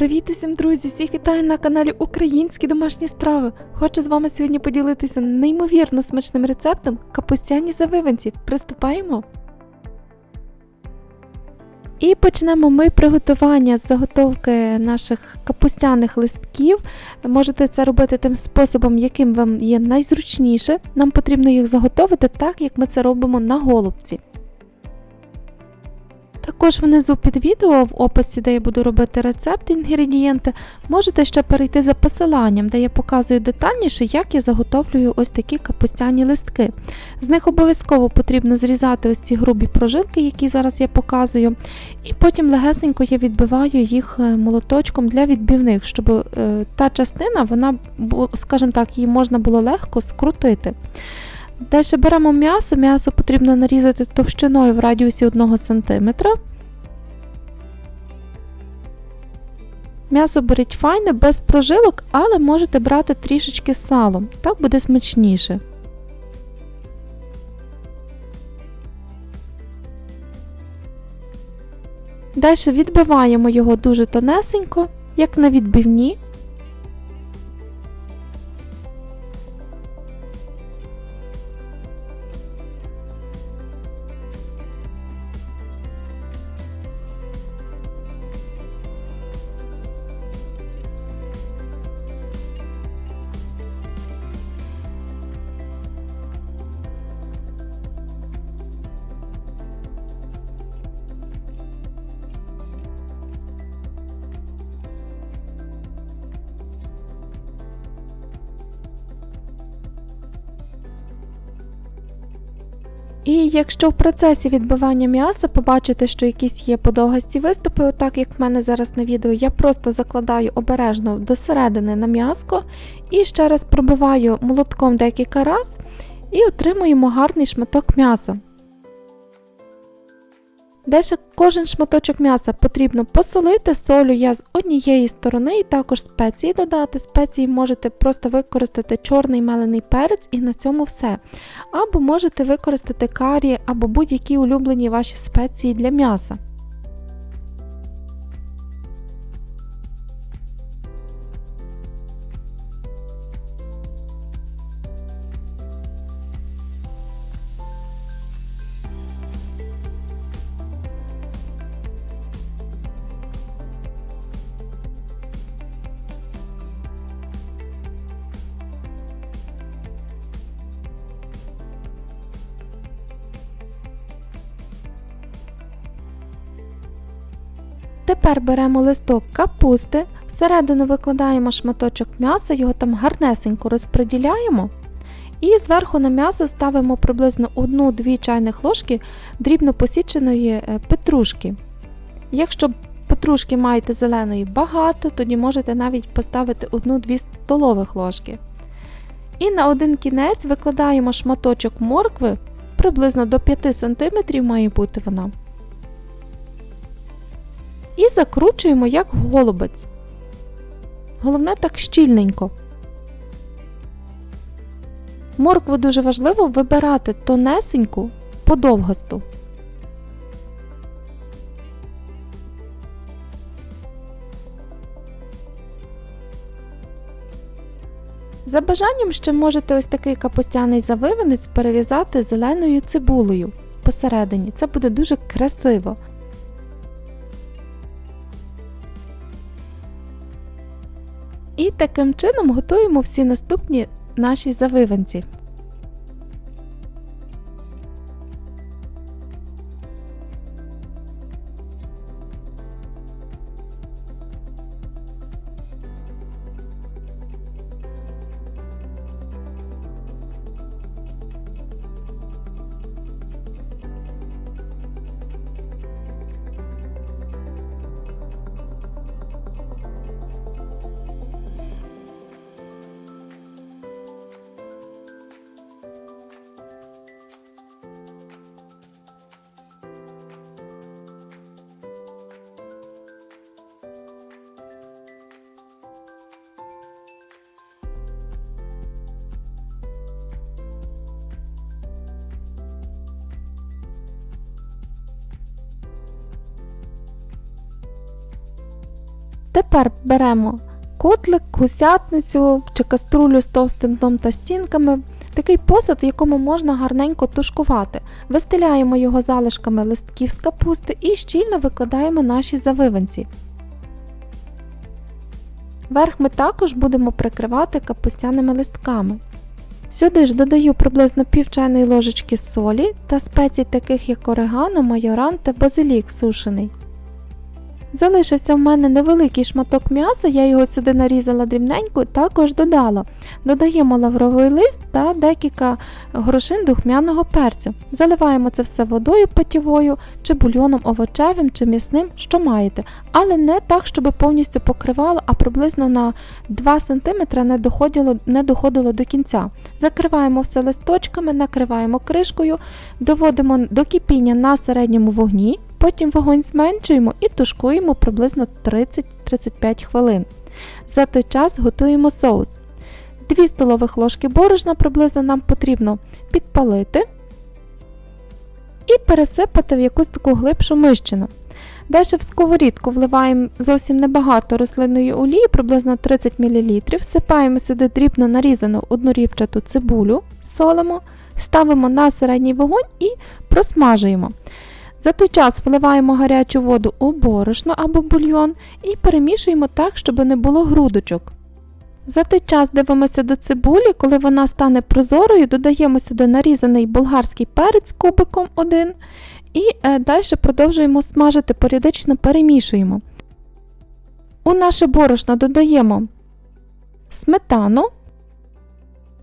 Привіт усім, друзі! Всіх вітаю на каналі Українські домашні страви. Хочу з вами сьогодні поділитися неймовірно смачним рецептом капустяні завиванці. Приступаємо. І почнемо ми приготування з заготовки наших капустяних листків. Можете це робити тим способом, яким вам є найзручніше. Нам потрібно їх заготовити так, як ми це робимо на голубці. Також внизу під відео в описі, де я буду робити рецепт інгредієнти, можете ще перейти за посиланням, де я показую детальніше, як я заготовлюю ось такі капустяні листки. З них обов'язково потрібно зрізати ось ці грубі прожилки, які зараз я показую, і потім легесенько я відбиваю їх е, молоточком для відбивних, щоб е, та частина, вона, скажімо так, її можна було легко скрутити. Далі беремо м'ясо, м'ясо потрібно нарізати товщиною в радіусі 1 см. М'ясо беріть файне, без прожилок, але можете брати трішечки салом, так буде смачніше. Далі відбиваємо його дуже тонесенько, як на відбивні. І якщо в процесі відбивання м'яса побачите, що якісь є подовгасті виступи, отак як в мене зараз на відео, я просто закладаю обережно до середини на м'яско і ще раз пробиваю молотком декілька раз і отримуємо гарний шматок м'яса. Далі кожен шматочок м'яса потрібно посолити, солю я з однієї сторони і також спеції додати. Спеції можете просто використати чорний мелений перець і на цьому все. Або можете використати карі, або будь-які улюблені ваші спеції для м'яса. Тепер беремо листок капусти, всередину викладаємо шматочок м'яса, його там гарнесенько розподіляємо. І зверху на м'ясо ставимо приблизно 1-2 чайних ложки дрібно посіченої е, петрушки. Якщо петрушки маєте зеленої багато, тоді можете навіть поставити 1-2 столових ложки. І на один кінець викладаємо шматочок моркви, приблизно до 5 см має бути вона і закручуємо як голубець. Головне так щільненько. Моркву дуже важливо вибирати тонесеньку, подовгасту. За бажанням ще можете ось такий капустяний завиванець перев'язати зеленою цибулею посередині. Це буде дуже красиво. І таким чином готуємо всі наступні наші завиванці. Тепер беремо котлик, гусятницю чи каструлю з товстим дном та стінками. Такий посуд, в якому можна гарненько тушкувати. Вистеляємо його залишками листків з капусти і щільно викладаємо наші завиванці. Верх ми також будемо прикривати капустяними листками. Сюди ж додаю приблизно пів чайної ложечки солі та спецій таких як орегано, майоран та базилік сушений. Залишився в мене невеликий шматок м'яса, я його сюди нарізала дрібненько, також додала. Додаємо лавровий лист та декілька грошин духмяного перцю. Заливаємо це все водою питьовою, чи бульйоном овочевим, чи м'ясним, що маєте. Але не так, щоб повністю покривало, а приблизно на 2 см не доходило, не доходило до кінця. Закриваємо все листочками, накриваємо кришкою, доводимо до кипіння на середньому вогні. Потім вогонь зменшуємо і тушкуємо приблизно 30-35 хвилин. За той час готуємо соус. 2 столових ложки борошна приблизно нам потрібно підпалити і пересипати в якусь таку глибшу мищину. Далі в сковорідку вливаємо зовсім небагато рослинної олії, приблизно 30 мл, всипаємо сюди дрібно нарізану однорібчату цибулю, солимо, ставимо на середній вогонь і просмажуємо. За той час вливаємо гарячу воду у борошно або бульйон і перемішуємо так, щоб не було грудочок. За той час дивимося до цибулі, коли вона стане прозорою, додаємо сюди нарізаний болгарський перець кубиком 1 і е, далі продовжуємо смажити, періодично перемішуємо. У наше борошно додаємо сметану,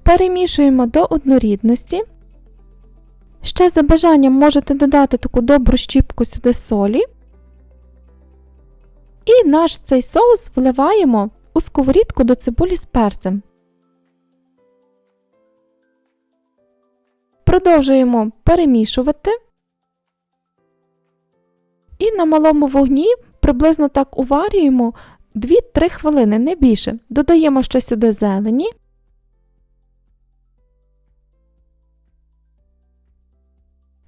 перемішуємо до однорідності. Ще за бажанням можете додати таку добру щіпку сюди солі. І наш цей соус вливаємо у сковорідку до цибулі з перцем. Продовжуємо перемішувати. І на малому вогні приблизно так уварюємо 2-3 хвилини, не більше. Додаємо ще сюди зелені.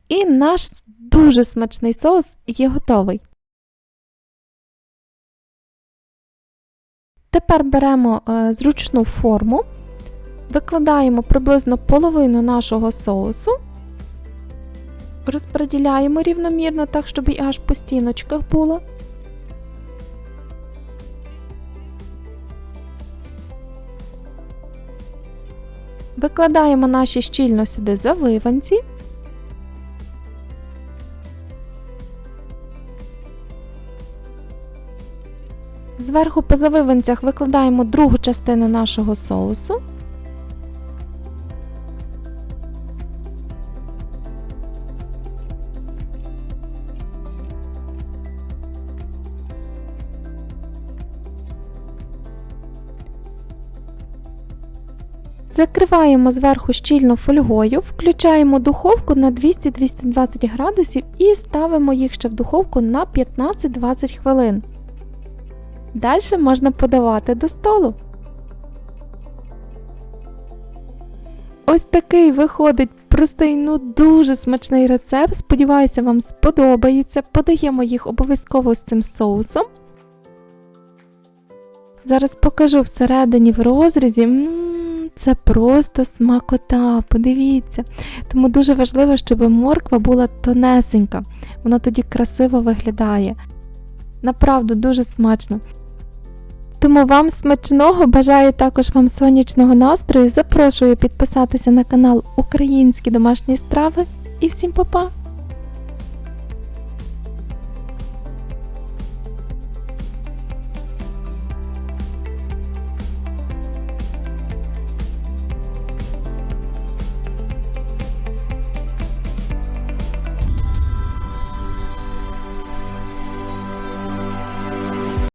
І наш дуже смачний соус є готовий. Тепер беремо е, зручну форму, викладаємо приблизно половину нашого соусу, розподіляємо рівномірно, так, щоб і аж по стіночках було. Викладаємо наші щільно сюди завиванці. Зверху по завиванцях викладаємо другу частину нашого соусу. Закриваємо зверху щільно фольгою, включаємо духовку на 200-220 градусів і ставимо їх ще в духовку на 15-20 хвилин. Далі можна подавати до столу. Ось такий виходить простий, ну дуже смачний рецепт. Сподіваюся, вам сподобається. Подаємо їх обов'язково з цим соусом. Зараз покажу всередині в розрізі. Це просто смакота, подивіться. Тому дуже важливо, щоб морква була тонесенька. Вона тоді красиво виглядає. Направду дуже смачно. Тому вам смачного, бажаю також вам сонячного настрою. Запрошую підписатися на канал Українські домашні страви і всім па-па!